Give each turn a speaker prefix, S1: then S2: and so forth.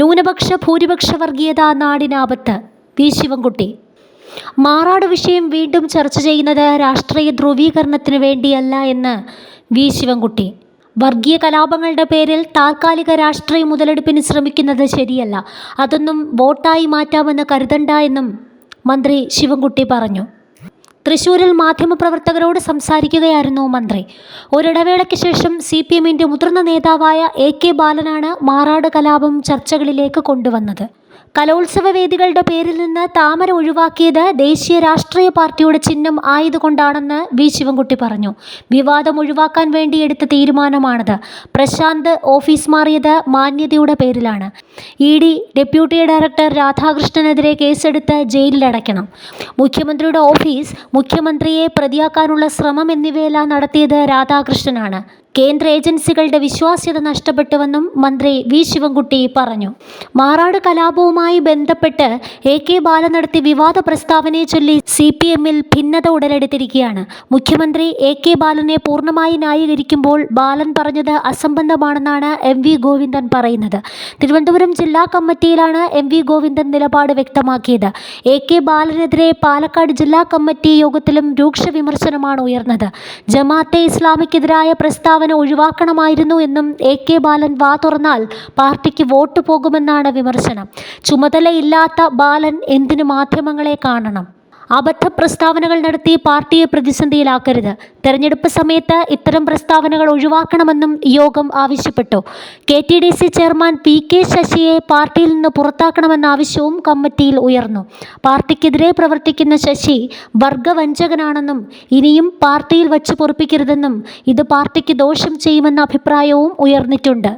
S1: ന്യൂനപക്ഷ ഭൂരിപക്ഷ വർഗീയത നാടിനാപത്ത് വി ശിവൻകുട്ടി. മാറാട് വിഷയം വീണ്ടും ചർച്ച ചെയ്യുന്നത് രാഷ്ട്രീയ ധ്രുവീകരണത്തിന് വേണ്ടിയല്ല എന്ന് വി ശിവൻകുട്ടി. വർഗീയ കലാപങ്ങളുടെ പേരിൽ താൽക്കാലിക രാഷ്ട്രീയ മുതലെടുപ്പിന് ശ്രമിക്കുന്നത് ശരിയല്ല. അതൊന്നും വോട്ടായി മാറ്റാമെന്ന് കരുതണ്ട എന്നും മന്ത്രി ശിവൻകുട്ടി പറഞ്ഞു. തൃശൂരിൽ മാധ്യമപ്രവർത്തകരോട് സംസാരിക്കുകയായിരുന്നു മന്ത്രി. ഒരിടവേളയ്ക്ക് ശേഷം സി പി എമ്മിന്റെ മുതിർന്ന നേതാവായ എ കെ ബാലനാണ് മാറാട് കലാപം ചർച്ചകളിലേക്ക് കൊണ്ടുവന്നത്. കലോത്സവ വേദികളുടെ പേരിൽ നിന്ന് താമര ഒഴിവാക്കിയത് ദേശീയ രാഷ്ട്രീയ പാർട്ടിയുടെ ചിഹ്നം ആയതുകൊണ്ടാണെന്ന് വി ശിവൻകുട്ടി പറഞ്ഞു. വിവാദം ഒഴിവാക്കാൻ വേണ്ടി എടുത്ത തീരുമാനമാണത്. പ്രശാന്ത് ഓഫീസ് മാറിയത് മാന്യതയുടെ പേരിലാണ്. ഇ ഡി ഡെപ്യൂട്ടി ഡയറക്ടർ രാധാകൃഷ്ണനെതിരെ കേസെടുത്ത് ജയിലിലടയ്ക്കണം. മുഖ്യമന്ത്രിയുടെ ഓഫീസ് മുഖ്യമന്ത്രിയെ പ്രതിയാക്കാനുള്ള ശ്രമം എന്നിവയെല്ലാം നടത്തിയത് രാധാകൃഷ്ണനാണ്. കേന്ദ്ര ഏജൻസികളുടെ വിശ്വാസ്യത നഷ്ടപ്പെട്ടുവെന്നും മന്ത്രി വി. ശിവൻകുട്ടി പറഞ്ഞു. മാറാട് കലാപവുമായി ബന്ധപ്പെട്ട് എ. കെ. ബാലൻ നടത്തിയ വിവാദ പ്രസ്താവനയെ ചൊല്ലി സി. പി. എമ്മിൽ ഭിന്നത ഉടലെടുത്തിരിക്കുകയാണ്. മുഖ്യമന്ത്രി എ. കെ. ബാലനെ പൂർണമായി ന്യായീകരിക്കുമ്പോൾ ബാലൻ പറഞ്ഞത് അസംബന്ധമാണെന്നാണ് എം. വി. ഗോവിന്ദൻ പറയുന്നത്. തിരുവനന്തപുരം ജില്ലാ കമ്മിറ്റിയിലാണ് എം. വി. ഗോവിന്ദൻ നിലപാട് വ്യക്തമാക്കിയത്. എ. കെ. ബാലനെതിരെ പാലക്കാട് ജില്ലാ കമ്മിറ്റി യോഗത്തിലും രൂക്ഷ വിമർശനമാണ് ഉയർന്നത്. ജമാഅത്തെ ഇസ്ലാമിക്കെതിരായ പ്രസ്താവന ഒഴിവാക്കണമായിരുന്നു എന്നും എ കെ ബാലൻ വാ തുറന്നാൽ പാർട്ടിക്ക് വോട്ട് പോകുമെന്നാണ് വിമർശനം. ചുമതലയില്ലാത്ത ബാലൻ എന്തിനു മാധ്യമങ്ങളെ കാണണം? അബദ്ധ പ്രസ്താവനകൾ നടത്തി പാർട്ടിയെ പ്രതിസന്ധിയിലാക്കരുത്. തെരഞ്ഞെടുപ്പ് സമയത്ത് ഇത്തരം പ്രസ്താവനകൾ ഒഴിവാക്കണമെന്നും യോഗം ആവശ്യപ്പെട്ടു. K T D C chairman P K ശശിയെ പാർട്ടിയിൽ നിന്ന് പുറത്താക്കണമെന്ന ആവശ്യവും കമ്മിറ്റിയിൽ ഉയർന്നു. പാർട്ടിക്കെതിരെ പ്രവർത്തിക്കുന്ന ശശി വർഗവഞ്ചകനാണെന്നും ഇനിയും പാർട്ടിയിൽ വച്ച് പൊറപ്പിക്കരുതെന്നും ഇത് പാർട്ടിക്ക് ദോഷം ചെയ്യുമെന്ന അഭിപ്രായവും ഉയർന്നിട്ടുണ്ട്.